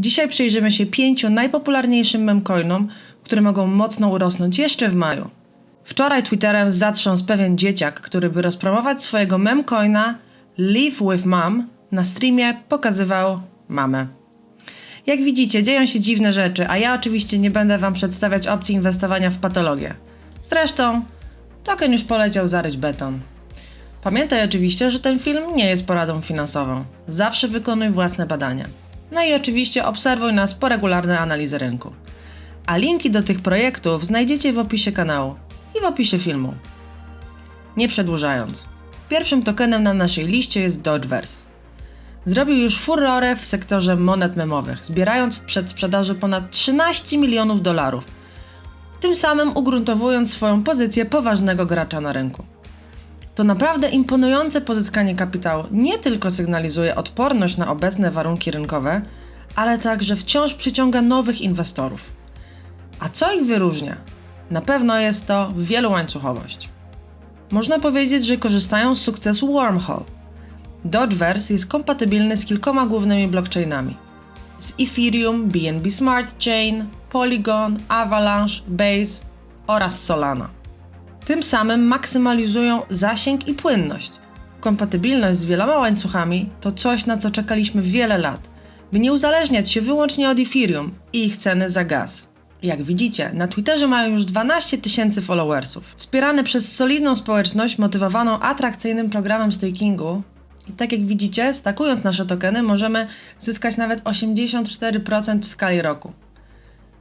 Dzisiaj przyjrzymy się pięciu najpopularniejszym memcoinom, które mogą mocno urosnąć jeszcze w maju. Wczoraj Twitterem zatrząsł pewien dzieciak, który by rozpromować swojego memcoina Live with Mom na streamie pokazywał mamę. Jak widzicie, dzieją się dziwne rzeczy, a ja oczywiście nie będę Wam przedstawiać opcji inwestowania w patologię. Zresztą, token już poleciał zaryć beton. Pamiętaj oczywiście, że ten film nie jest poradą finansową. Zawsze wykonuj własne badania. No i oczywiście obserwuj nas po regularne analizy rynku. A linki do tych projektów znajdziecie w opisie kanału i w opisie filmu. Nie przedłużając. Pierwszym tokenem na naszej liście jest Dodgeverse. Zrobił już furorę w sektorze monet memowych, zbierając w przedsprzedaży ponad 13 milionów dolarów, tym samym ugruntowując swoją pozycję poważnego gracza na rynku. To naprawdę imponujące pozyskanie kapitału nie tylko sygnalizuje odporność na obecne warunki rynkowe, ale także wciąż przyciąga nowych inwestorów. A co ich wyróżnia? Na pewno jest to wielołańcuchowość. Można powiedzieć, że korzystają z sukcesu Wormhole. Dodgeverse jest kompatybilny z kilkoma głównymi blockchainami. Z Ethereum, BNB Smart Chain, Polygon, Avalanche, Base oraz Solana. Tym samym maksymalizują zasięg i płynność. Kompatybilność z wieloma łańcuchami to coś, na co czekaliśmy wiele lat, by nie uzależniać się wyłącznie od Ethereum i ich ceny za gaz. Jak widzicie, na Twitterze mają już 12 tysięcy followersów. Wspierane przez solidną społeczność motywowaną atrakcyjnym programem stakingu, i tak jak widzicie, stakując nasze tokeny, możemy zyskać nawet 84% w skali roku.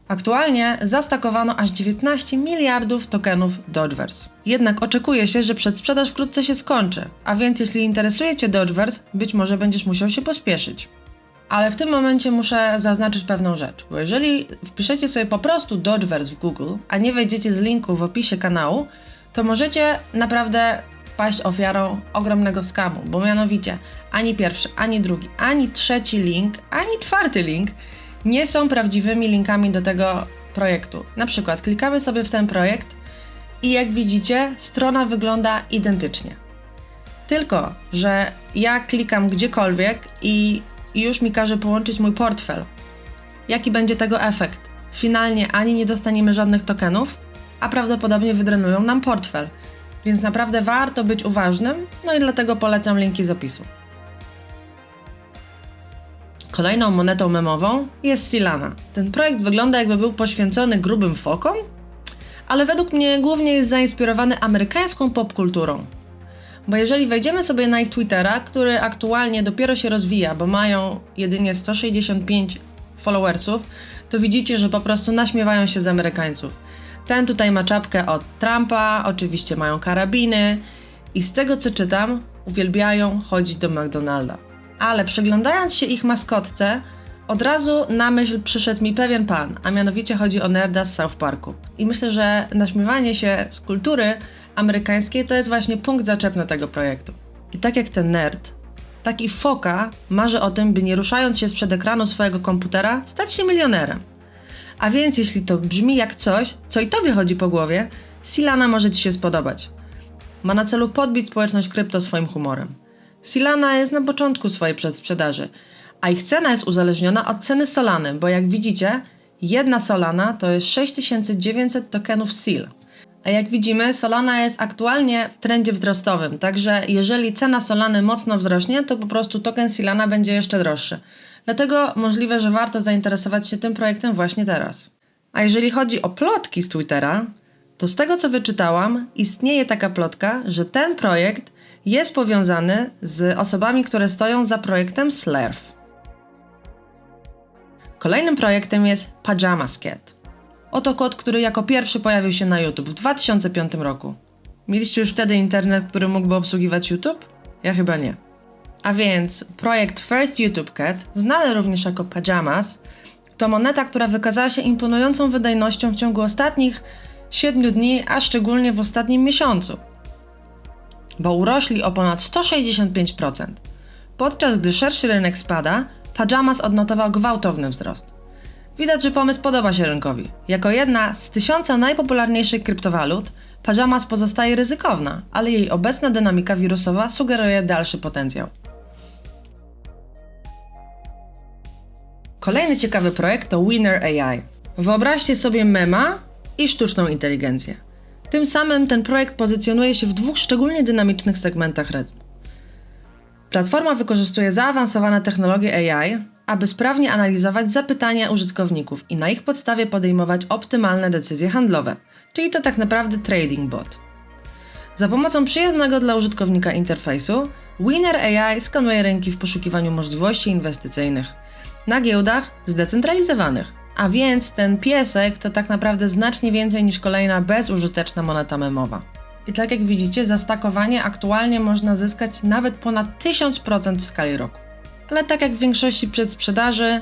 Aktualnie zastakowano aż 19 miliardów tokenów Dodgeverse. Jednak oczekuje się, że przedsprzedaż wkrótce się skończy, a więc jeśli interesuje Cię Dodgeverse, być może będziesz musiał się pospieszyć. Ale w tym momencie muszę zaznaczyć pewną rzecz, bo jeżeli wpiszecie sobie po prostu Dodgeverse w Google, a nie wejdziecie z linku w opisie kanału, to możecie naprawdę paść ofiarą ogromnego skamu, bo mianowicie ani pierwszy, ani drugi, ani trzeci link, ani czwarty link nie są prawdziwymi linkami do tego projektu. Na przykład klikamy sobie w ten projekt i jak widzicie, strona wygląda identycznie. Tylko, że ja klikam gdziekolwiek i już mi każe połączyć mój portfel. Jaki będzie tego efekt? Finalnie ani nie dostaniemy żadnych tokenów, a prawdopodobnie wydrenują nam portfel. Więc naprawdę warto być uważnym, no i dlatego polecam linki z opisu. Kolejną monetą memową jest Silana. Ten projekt wygląda jakby był poświęcony grubym fokom, ale według mnie głównie jest zainspirowany amerykańską popkulturą. Bo jeżeli wejdziemy sobie na ich Twittera, który aktualnie dopiero się rozwija, bo mają jedynie 165 followersów, to widzicie, że po prostu naśmiewają się z Amerykańców. Ten tutaj ma czapkę od Trumpa, oczywiście mają karabiny i z tego co czytam, uwielbiają chodzić do McDonalda. Ale przeglądając się ich maskotce, od razu na myśl przyszedł mi pewien pan, a mianowicie chodzi o nerda z South Parku. I myślę, że naśmiewanie się z kultury amerykańskiej to jest właśnie punkt zaczepny tego projektu. I tak jak ten nerd, tak i foka marzy o tym, by nie ruszając się sprzed ekranu swojego komputera, stać się milionerem. A więc jeśli to brzmi jak coś, co i tobie chodzi po głowie, Silana może ci się spodobać. Ma na celu podbić społeczność krypto swoim humorem. Silana jest na początku swojej przedsprzedaży, a ich cena jest uzależniona od ceny Solany, bo jak widzicie, jedna Solana to jest 6900 tokenów SIL. A jak widzimy, Solana jest aktualnie w trendzie wzrostowym, także jeżeli cena Solany mocno wzrośnie, to po prostu token Silana będzie jeszcze droższy. Dlatego możliwe, że warto zainteresować się tym projektem właśnie teraz. A jeżeli chodzi o plotki z Twittera, to z tego co wyczytałam, istnieje taka plotka, że ten projekt jest powiązany z osobami, które stoją za projektem Slurf. Kolejnym projektem jest Pajama Cat. Oto kod, który jako pierwszy pojawił się na YouTube w 2005 roku. Mieliście już wtedy internet, który mógłby obsługiwać YouTube? Ja chyba nie. A więc projekt First YouTube Cat, znany również jako Pajamas, to moneta, która wykazała się imponującą wydajnością w ciągu ostatnich 7 dni, a szczególnie w ostatnim miesiącu, bo urośli o ponad 165%. Podczas gdy szerszy rynek spada, Pajamas odnotował gwałtowny wzrost. Widać, że pomysł podoba się rynkowi. Jako jedna z tysiąca najpopularniejszych kryptowalut, Pajamas pozostaje ryzykowna, ale jej obecna dynamika wirusowa sugeruje dalszy potencjał. Kolejny ciekawy projekt to Winner AI. Wyobraźcie sobie mema i sztuczną inteligencję. Tym samym ten projekt pozycjonuje się w dwóch szczególnie dynamicznych segmentach rynku. Platforma wykorzystuje zaawansowane technologie AI, aby sprawnie analizować zapytania użytkowników i na ich podstawie podejmować optymalne decyzje handlowe, czyli to tak naprawdę trading bot. Za pomocą przyjaznego dla użytkownika interfejsu, Winner AI skanuje rynki w poszukiwaniu możliwości inwestycyjnych na giełdach zdecentralizowanych. A więc ten piesek to tak naprawdę znacznie więcej niż kolejna bezużyteczna moneta memowa. I tak jak widzicie, za stakowanie aktualnie można zyskać nawet ponad 1000% w skali roku. Ale tak jak w większości przedsprzedaży,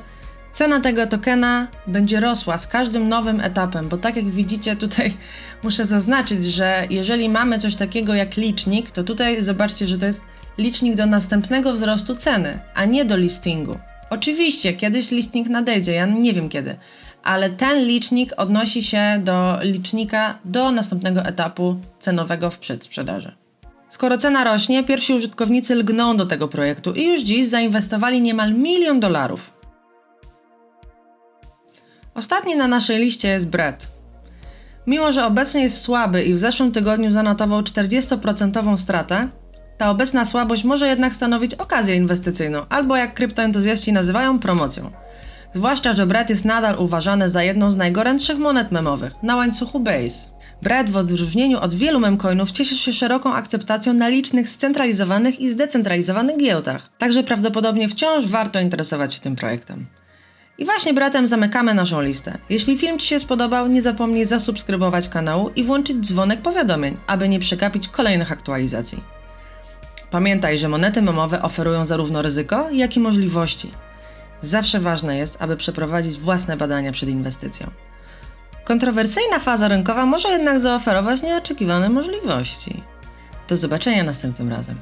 cena tego tokena będzie rosła z każdym nowym etapem, bo tak jak widzicie tutaj muszę zaznaczyć, że jeżeli mamy coś takiego jak licznik, to tutaj zobaczcie, że to jest licznik do następnego wzrostu ceny, a nie do listingu. Oczywiście, kiedyś listing nadejdzie, ja nie wiem kiedy, ale ten licznik odnosi się do licznika do następnego etapu cenowego w przedsprzedaży. Skoro cena rośnie, pierwsi użytkownicy lgną do tego projektu i już dziś zainwestowali niemal milion dolarów. Ostatni na naszej liście jest Brett. Mimo, że obecnie jest słaby i w zeszłym tygodniu zanotował 40% stratę, ta obecna słabość może jednak stanowić okazję inwestycyjną, albo jak kryptoentuzjaści nazywają, promocją. Zwłaszcza, że Brett jest nadal uważany za jedną z najgorętszych monet memowych na łańcuchu Base. Brett w odróżnieniu od wielu memcoinów cieszy się szeroką akceptacją na licznych scentralizowanych i zdecentralizowanych giełdach, także prawdopodobnie wciąż warto interesować się tym projektem. I właśnie Brettem zamykamy naszą listę. Jeśli film Ci się spodobał, nie zapomnij zasubskrybować kanału i włączyć dzwonek powiadomień, aby nie przegapić kolejnych aktualizacji. Pamiętaj, że monety memowe oferują zarówno ryzyko, jak i możliwości. Zawsze ważne jest, aby przeprowadzić własne badania przed inwestycją. Kontrowersyjna faza rynkowa może jednak zaoferować nieoczekiwane możliwości. Do zobaczenia następnym razem.